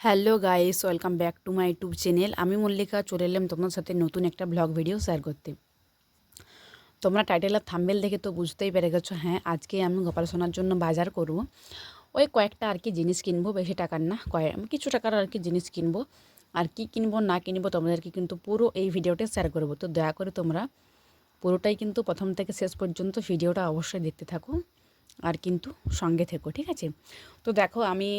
Hello guys, welcome back to my YouTube channel. আমি মল্লিকা, চলে এলাম তোমার সাথে নতুন একটা ব্লগ ভিডিও শেয়ার করতে। তোমরা টাইটেল আর থাম্বেল দেখে তো বুঝতেই পেরে গেছো। হ্যাঁ আজকে আমি গোপাল সোনার জন্য বাজার করব। ওই কয়েকটা আর কি জিনিস কিনবো, বেশি টাকার না কয়েক কিছু টাকার আর কি জিনিস কিনবো। আর কি কিনবো, না কিনবো তোমাদেরকে কিন্তু পুরো এই ভিডিওটা শেয়ার করব। তো দয়া করে তোমরা পুরোটাই কিন্তু প্রথম থেকে শেষ পর্যন্ত ভিডিওটা অবশ্যই দেখতে থাকো। আর কিন্তু সঙ্গে থেকো, ঠিক আছে? তো দেখো, আমি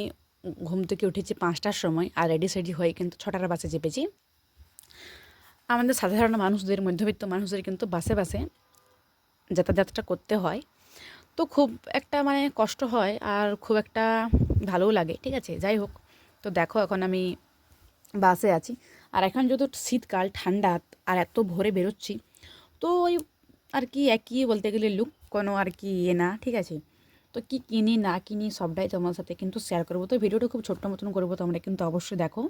ঘুম থেকে উঠেছি পাঁচটার সময় আর রেডি সেডি হয়ে কিন্তু ছটার বাসে চেপেছি। আমাদের সাধারণ মানুষদের, মধ্যবিত্ত মানুষদের কিন্তু বাসে বাসে যাতায়াতটা করতে হয়। তো খুব একটা মানে কষ্ট হয় আর খুব একটা ভালোও লাগে, ঠিক আছে? যাই হোক, তো দেখো এখন আমি বাসে আছি। আর এখন যেহেতু শীতকাল, ঠান্ডা আর এত ভোরে বেরোচ্ছি, তো ওই আর কি একই বলতে গেলে লুক কোনো আর কি ইয়ে না, ঠিক আছে? তো কি কিনি, না কিনি, সবটাই তোমার সাথে কিন্তু শেয়ার করব। তো ভিডিওটা খুব ছোট্ট মতন করব, তোমরা কিন্তু অবশ্যই দেখো।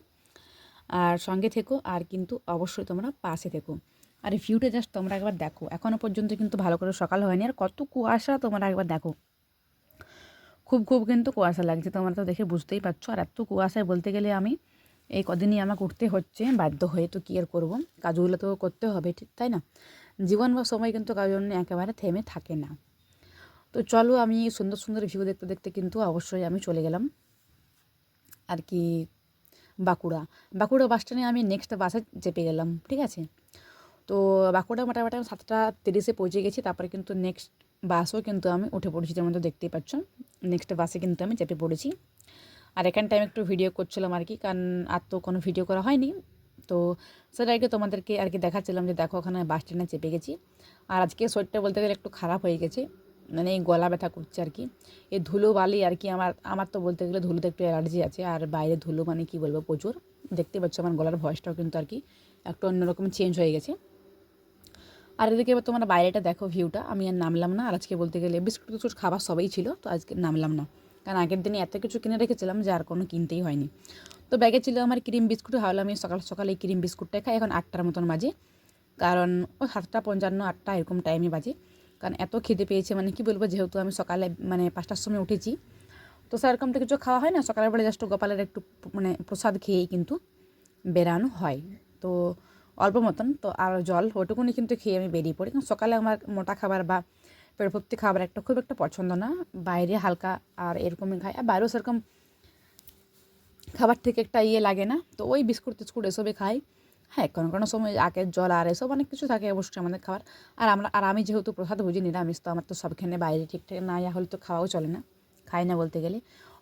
আর সঙ্গে থেকো, আর কিন্তু অবশ্যই তোমরা পাশে থেকো। আর ভিউটা জাস্ট তোমরা একবার দেখো। এখনও পর্যন্ত কিন্তু ভালো করে সকাল হয়নি, আর কত কুয়াশা তোমরা একবার দেখো। খুব খুব কিন্তু কুয়াশা লাগছে, তোমরা তো দেখে বুঝতেই পারছ। আর এত কুয়াশায় বলতে গেলে আমি এই কদিনই আমাকে উঠতে হচ্ছে, বাধ্য হয়ে তো কী আর করব? কাজগুলো তো করতে হবে, ঠিক, তাই না? জীবন বা সময় কিন্তু কারোর জন্য একেবারে থেমে থাকে না। তো চলো আমি সুন্দর সুন্দর ভিউ দেখতে দেখতে কিন্তু অবশ্যই আমি চলে গেলাম। আর কি বাঁকুড়া। বাঁকুড়া বাস স্ট্যান্ডে আমি নেক্সট বাসে চেপে গেলাম, ঠিক আছে? তো বাঁকুড়া মোটামুটি আমি সাতটা তিরিশে পৌঁছে গেছি, তারপরে কিন্তু নেক্সট বাসও কিন্তু আমি উঠে পড়েছি, যেমন তো দেখতেই পাচ্ছ। নেক্সট বাসে কিন্তু আমি চেপে পড়েছি। আর এখান টাইম একটু ভিডিও করছিলাম আর কি, কারণ আর তো কোনো ভিডিও করা হয়নি। তো সেটা আর কি তোমাদেরকে আর কি দেখাচ্ছিলাম যে দেখো ওখানে বাস স্ট্যান্ডে চেপে গেছি। আর আজকে শরীরটা বলতে গেলে একটু খারাপ হয়ে গেছে। মানে গলা ব্যথা করছে আর কি। এই ধুলো বালি আর কি আমার আমার তো বলতে গেলে ধুলোতে একটু অ্যালার্জি আছে আর বাইরে ধুলো মানে কি বলব প্রচুর। দেখতে পাচ্ছ আমার গলার ভয়েসটাও কিন্তু আর কি একটু অন্যরকম চেঞ্জ হয়ে গেছে। আর এদিকে এবার তোমার বাইরেটা দেখো ভিউটা আমি আর নামলাম না। আর আজকে বলতে গেলে বিস্কুট টিস্কুট খাবার সবাই ছিল, তো আজকে নামলাম না। কারণ আগের দিনে এত কিছু কিনে রেখেছিলাম যে আর কোনো কিনতেই হয়নি। তো ব্যাগে ছিল আমার ক্রিম বিস্কুট। ভাবলাম আমি সকাল সকালে এই ক্রিম বিস্কুটটা খাই। এখন আটটার মতন বাজে। কারণ ওই সাতটা পঞ্চান্ন, আটটা এরকম টাইমে বাজে। কারণ এত খিদে পেয়েছে মানে কি বলব, যেহেতু আমি সকালে মানে পাঁচটার সময় উঠেছি। তো সেরকম তো কিছু খাওয়া হয় না? সকালের বেলা জাস্ট গোপালের একটু মানে প্রসাদ খেয়েই কিন্তু বেরানো হয়। তো অল্প মতন, তো আর জল ওটুকুনি কিন্তু খেয়ে আমি বেরিয়ে পড়ি। কারণ সকালে আমার মোটা খাবার বা পেট ভর্তি খাবার একটা খুব একটা পছন্দ না। বাইরে হালকা আর এরকমই খাই আর বাইরেও সেরকম খাবার থেকে একটা ইয়ে লাগে না। তো ওই বিস্কুট টিস্কুট এসবে খাই। হ্যাঁ কোনো কোনো সময় আখের জল আর এসব অনেক কিছু থাকে অবশ্যই আমাদের খাবার। আর আমরা, আর আমি যেহেতু প্রসাদ বুঝি নিরামিষ, তো আমার তো সবখানে বাইরে ঠিকঠাক না ইয়া হলে তো খাওয়াও চলে না, খাই না বলতে গেলে।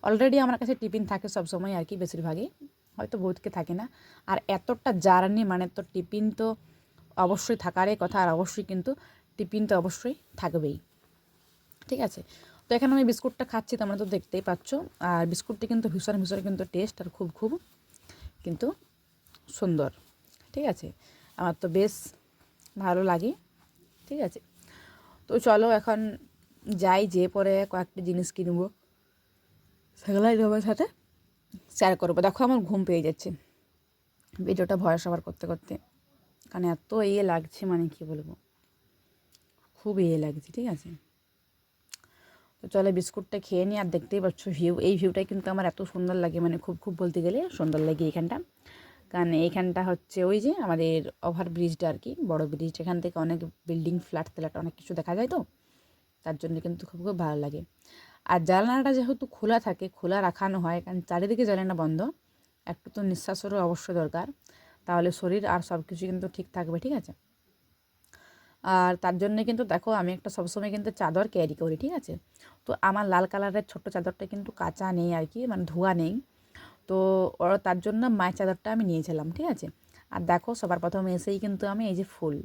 অলরেডি আমার কাছে টিফিন থাকে সব সময় আর কি বেশিরভাগই, হয়তো বহুতকে থাকে না। আর এতটা জার্নি মানে তো টিফিন তো অবশ্যই থাকারই কথা, আর অবশ্যই কিন্তু টিফিন তো অবশ্যই থাকবেই। ঠিক আছে? তো এখানে আমি বিস্কুটটা খাচ্ছি, তোমরা তো দেখতেই পাচ্ছ। আর বিস্কুটটি কিন্তু ভীষণ ভীষণ কিন্তু টেস্ট আর খুব খুব কিন্তু সুন্দর। ঠিক আছে? আমার তো বেশ ভালো লাগে, ঠিক আছে? তো চলো এখন যাই যে পরে কয়েকটা জিনিস কিনবো সেগুলাই তোমার সাথে শেয়ার করব। দেখো আমার ঘুম পেয়ে যাচ্ছে। ভিডিওটা ভয় সবার করতে করতে। কারণ এত ইয়ে লাগছে মানে কি বলব? খুব ইয়ে লাগছে, ঠিক আছে? তো চলে বিস্কুটটা খেয়ে নিই। আর দেখতেই পাচ্ছ ভিউ এই ভিউটাই কিন্তু আমার এত সুন্দর লাগে মানে খুব খুব বলতে গেলে সুন্দর লাগে এইখানটা। কারণ এইখানটা হচ্ছে ওই যে আমাদের ওভার ব্রিজটা আর কি বড় ব্রিজ এখান থেকে অনেক বিল্ডিং ফ্ল্যাট ফ্ল্যাট অনেক কিছু দেখা যায় তো? তার জন্য কিন্তু খুব খুব ভালো লাগে। আর জানালাটা যেহেতু খোলা থাকে, খোলা রাখানো হয়, কারণ চারিদিকে জানালা বন্ধ, একটু তো নিঃশ্বাসেরও অবশ্যই দরকার, তাহলে শরীর আর সব কিছু কিন্তু ঠিক থাকবে, ঠিক আছে? আর তার জন্য কিন্তু দেখো, আমি একটা সবসময় কিন্তু চাদর ক্যারি করি, ঠিক আছে? তো আমার লাল কালারের ছোট্ট চাদরটা কিন্তু কাঁচা নেই আর কি মানে ধোয়া নেই। তো ওরা তার জন্য মায়ের চাদরটা আমি নিয়েছিলাম, ঠিক আছে? আর দেখো সবার প্রথমে এসেই কিন্তু আমি এই যে ফুল।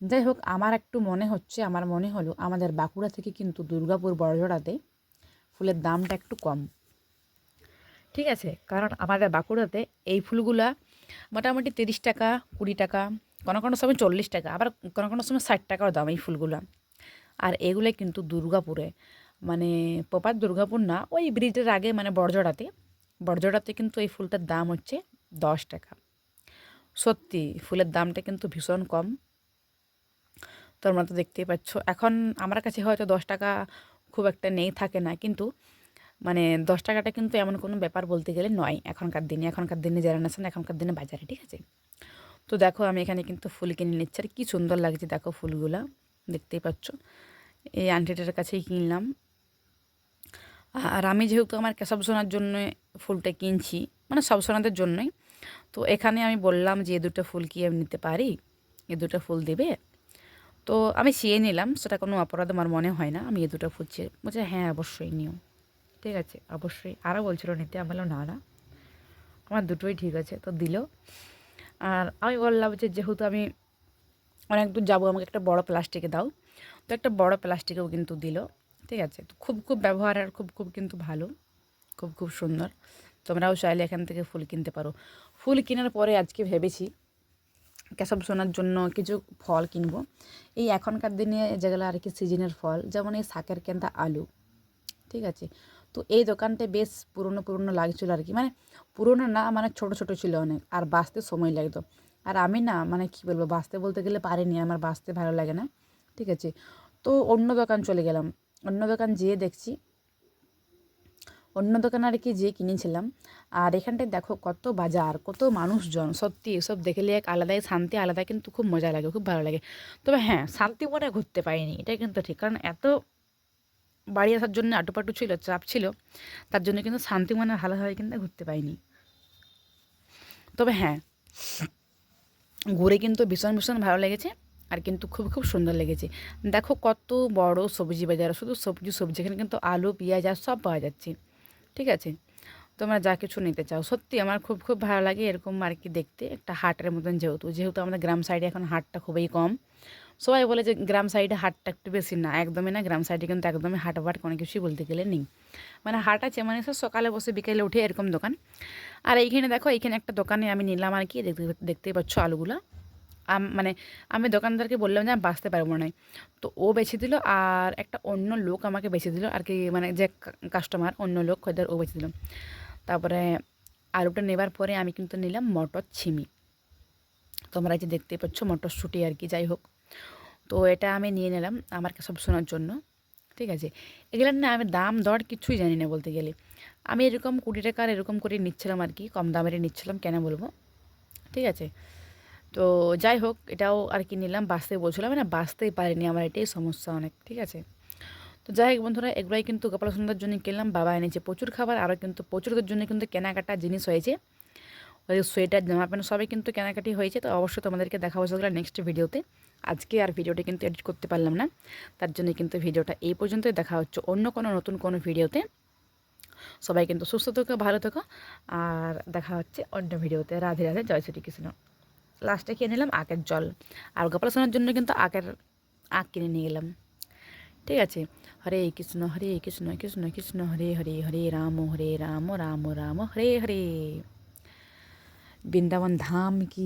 যাই হোক, আমার একটু মনে হচ্ছে, আমার মনে হলো আমাদের বাঁকুড়া থেকে কিন্তু দুর্গাপুর বড়জোড়াতে ফুলের দামটা একটু কম। ঠিক আছে, কারণ আমাদের বাঁকুড়াতে এই ফুলগুলা মোটামুটি তিরিশ টাকা, কুড়ি টাকা, কোনো কোনো সময় চল্লিশ টাকা, আবার কোনো কোনো সময় ষাট টাকার দাম এই ফুলগুলো। আর এগুলো কিন্তু দুর্গাপুরে মানে প্রপার দুর্গাপুর না, ওই ব্রিজের আগে মানে বড়জোড়াতে বড়জোড়াতে কিন্তু এই ফুলটার দাম হচ্ছে দশ টাকা। সত্যি, ফুলের দামটা কিন্তু ভীষণ কম। তোমরা তো দেখতেই পাচ্ছ। এখন আমার কাছে হয়তো দশ টাকা খুব একটা নেই, থাকে না। কিন্তু মানে দশ টাকাটা কিন্তু এমন কোনো ব্যাপার বলতে গেলে নয় এখনকার দিনে। এখনকার দিনে জেনারেশন এখনকার দিনে বাজারে, ঠিক আছে? তো দেখো, আমি এখানে কিন্তু ফুল কিনে নিচ্ছি। আর কী সুন্দর লাগছে দেখো ফুলগুলা। দেখতেই পাচ্ছ। এই আন্টিটার কাছেই কিনলাম। আর আমি যেহেতু আমার কেশব সোনার জন্য ফুলটা কিনছি মানে সব সোনাদের জন্যই, তো এখানে আমি বললাম যে এ দুটো ফুল কি আমি নিতে পারি? এ দুটো ফুল দেবে? তো আমি চেয়ে নিলাম, সেটা কোনো অপরাধ আমার মনে হয় না, আমি এ দুটো ফুল চেয়ে, বলছে হ্যাঁ অবশ্যই নিও। ঠিক আছে, অবশ্যই। আরও বলছিল নিতে, আমি বললাম না না, আমার দুটোই ঠিক আছে, তো দিল। আর আমি বললাম যে যেহেতু আমি অনেক দূর যাব, আমাকে একটা বড় প্লাস্টিকে দাও, তো একটা বড় প্লাস্টিকেও কিন্তু দিল। ঠিক আছে, তো খুব খুব ব্যবহার আর খুব খুব কিন্তু ভালো, খুব খুব সুন্দর। তোমরাও চাইলে এখান থেকে ফুল কিনতে পারো। ফুল কেনার পরে আজকে ভেবেছি কেশব সোনার জন্য কিছু ফল কিনবো। এই এখনকার দিনে যেগুলো আর কি সিজনের ফল, যেমন এই শাকের কেন্দা আলু, ঠিক আছে? তো এই দোকানটা বেশ পুরনো পুরনো লাগছিল আর কি। মানে পুরনো না মানে ছোট ছোট ছিল অনেক, আর বাঁচতে সময় লাগতো। আর আমি না মানে কী বলব, বাঁচতে বলতে গেলে পারিনি, আমার বাঁচতে ভালো লাগে না, ঠিক আছে? তো অন্য দোকান চলে গেলাম। অন্য দোকান যেয়ে দেখছি। অন্য দোকানে আর কি যেয়ে কিনেছিলাম। আর এখানটায় দেখো কত বাজার, কত মানুষজন। সত্যি এসব দেখলে এক আলাদাই শান্তি, আলাদা কিন্তু খুব মজা লাগে, খুব ভালো লাগে। তবে হ্যাঁ শান্তি মনে ঘুরতে পারিনি এটা কিন্তু ঠিক। কারণ এত বাড়ি আসার জন্য আটুপাটু ছিল, চাপ ছিল, তার জন্য কিন্তু শান্তি মনে ভালোভাবে কিন্তু ঘুরতে পাইনি তবে হ্যাঁ ঘুরে কিন্তু ভীষণ ভীষণ ভালো লেগেছে। আর কিন্তু খুব খুব সুন্দর লেগেছে। দেখো কত বড় সবজি বাজার, শুধু সবজি সবজি, এখানে কিন্তু আলু, পেঁয়াজ আর সব পাওয়া যাচ্ছে। ঠিক আছে? তোমরা যা কিছু নিতে চাও। সত্যি আমার খুব খুব ভালো লাগে এরকম আর কি দেখতে। একটা হাটের মতন যেহেতু যেহেতু আমাদের গ্রাম সাইডে এখন হাটটা খুবই কম। সবাই বলে যে গ্রাম সাইডে হাটটা একটু বেশি। না, একদমই না। গ্রাম সাইডে কিন্তু একদমই হাট বাট কোনো কিছুই বলতে গেলে নেই। মানে হাট আছে মানে সব সকালে বসে বিকেলে উঠে এরকম দোকান। আর এইখানে দেখো, এইখানে একটা দোকানে আমি নিলাম আর কি। দেখতে, দেখতেই পাচ্ছ আলুগুলো। মানে আমি দোকানদারকে বললাম যে আমি বাঁচতে পারব না। তো ও বেছে দিল আর একটা অন্য লোক আমাকে বেছে দিল, আর কি মানে যে কাস্টমার অন্য লোক খদ্দের ও বেছে দিল। তারপরে আলুটা নেবার পরে আমি কিন্তু নিলাম মটর ছিমি। তোমরা যে দেখতে পাচ্ছ মটরশুঁটি আর কি, যাই হোক। তো এটা আমি নিয়ে নিলাম আমার সব শোনার জন্য, ঠিক আছে? এগুলোর না আমি দাম, দর কিছুই জানি না বলতে গেলে। আমি এরকম কুড়ি টাকার এরকম করে নিচ্ছিলাম আর কি, কম দামের নিচ্ছিলাম, কেন বলব? ঠিক আছে? তো যাই হোক, এটাও আর কি নিলাম, বাঁচতে বলছিলাম। না বাঁচতেই পারিনি, আমার এটাই সমস্যা অনেক, ঠিক আছে? তো যাই হোক বন্ধুরা, এগুলোই কিন্তু গোপাল সন্ধ্যার জন্য কিনলাম, বাবা এনেছে প্রচুর খাবার, আরও কিন্তু প্রচুরদের জন্য কিন্তু কেনাকাটা জিনিস হয়েছে। ওই সোয়েটার, জামা প্যান্ট সবই কিন্তু কেনাকাটি হয়েছে, তো অবশ্যই তোমাদেরকে দেখাবো সেগুলো নেক্সট ভিডিওতে। আজকে আর ভিডিওটা কিন্তু এডিট করতে পারলাম না, তার জন্য কিন্তু ভিডিওটা এই পর্যন্তই দেখা হচ্ছে অন্য কোনো নতুন কোনো ভিডিওতে। সবাই কিন্তু সুস্থ থেকো, ভালো থেকো, আর দেখা হচ্ছে অন্য ভিডিওতে। রাধে রাধে, জয় শ্রীকৃষ্ণ লাস্টে খেয়ে নিলাম আখের জল। আর গোপাল সোনার জন্য কিন্তু আখের আখ কিনে নিয়ে গেলাম। ঠিক আছে? হরে কৃষ্ণ হরে কৃষ্ণ কৃষ্ণ কৃষ্ণ, হরে হরে হরে রাম হরে রাম রাম রাম, হরে হরে। বৃন্দাবন ধাম কি